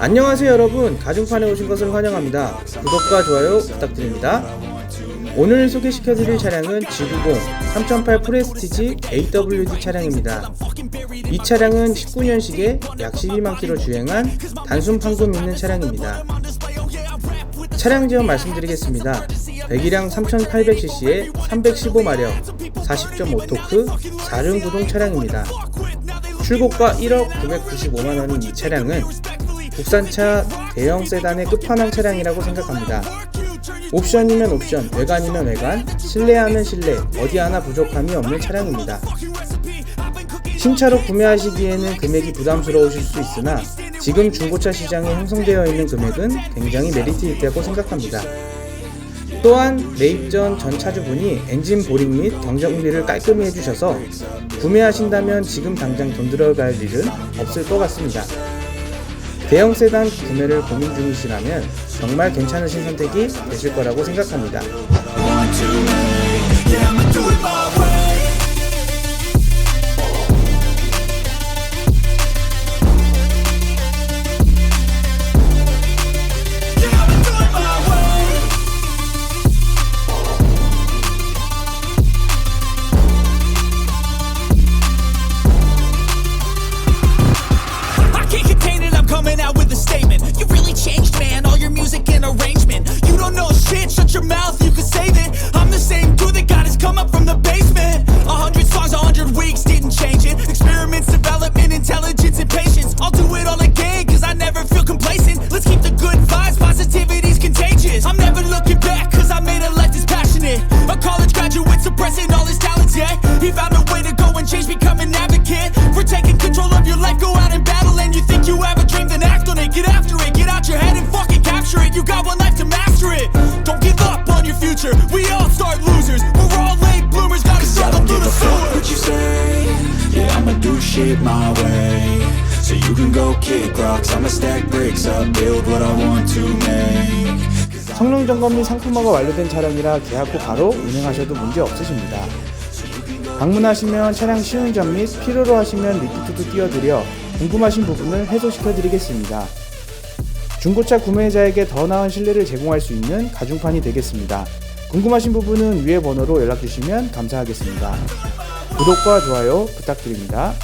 안녕하세요 여러분. 가중판에 오신 것을 환영합니다. 구독과 좋아요 부탁드립니다. 오늘 소개시켜드릴 차량은 G90 3008 프레스티지 AWD 차량입니다. 이 차량은 19년식에 약 12만 킬로 주행한 단순 판금 있는 차량입니다. 차량 지원 말씀드리겠습니다. 배기량 3800cc에 315마력 40.5토크 4륜 구동 차량입니다 출고가 1억 995만 원인 이 차량은 국산차 대형 세단의 끝판왕 차량이라고 생각합니다. 옵션이면 옵션, 외관이면 외관, 실내하면 실내, 어디 하나 부족함이 없는 차량입니다. 신차로 구매하시기에는 금액이 부담스러우실 수 있으나 지금 중고차 시장에 형성되어 있는 금액은 굉장히 메리트 있다고 생각합니다. 또한 매입 전 전 차주분이 엔진 보링 및 경정비를 깔끔히 해주셔서 구매하신다면 지금 당장 돈 들어갈 일은 없을 것 같습니다. 대형 세단 구매를 고민 중이시라면 정말 괜찮으신 선택이 되실 거라고 생각합니다. Don't know shit, shut your mouth, you can save it. I'm the same dude that got his come up from the basement. A hundred songs, a hundred weeks, didn't change it. Experiments, development, intelligence, and patience. I'll do it all again, cause I never feel complacent. Let's keep the good vibes, positivity's contagious. I'm never looking back, cause I made a life that's passionate. A college graduate suppressing all his talents, yeah. He found a way to go and change, become an advocate. For taking control of your life, go out and battle. And you think you have a dream, then act on it. Get after it, get out your head and fucking capture it. You got one life it. Don't give up on your future. We all start losers. We're all late bloomers, gotta struggle through the sewer. what you say. Yeah, I'ma do shit my way. So you can go kick rocks, I'ma stack bricks up, build what I want to make. 성능 점검 및 상품화가 완료된 차량이라 계약 후 바로 운행하셔도 문제 없으십니다. 방문하시면 차량 시운전 및 필요로 하시면 리피트도 띄워드려 궁금하신 부분을 해소시켜 드리겠습니다. 중고차 구매자에게 더 나은 신뢰를 제공할 수 있는 가중판이 되겠습니다. 궁금하신 부분은 위의 번호로 연락 주시면 감사하겠습니다. 구독과 좋아요 부탁드립니다.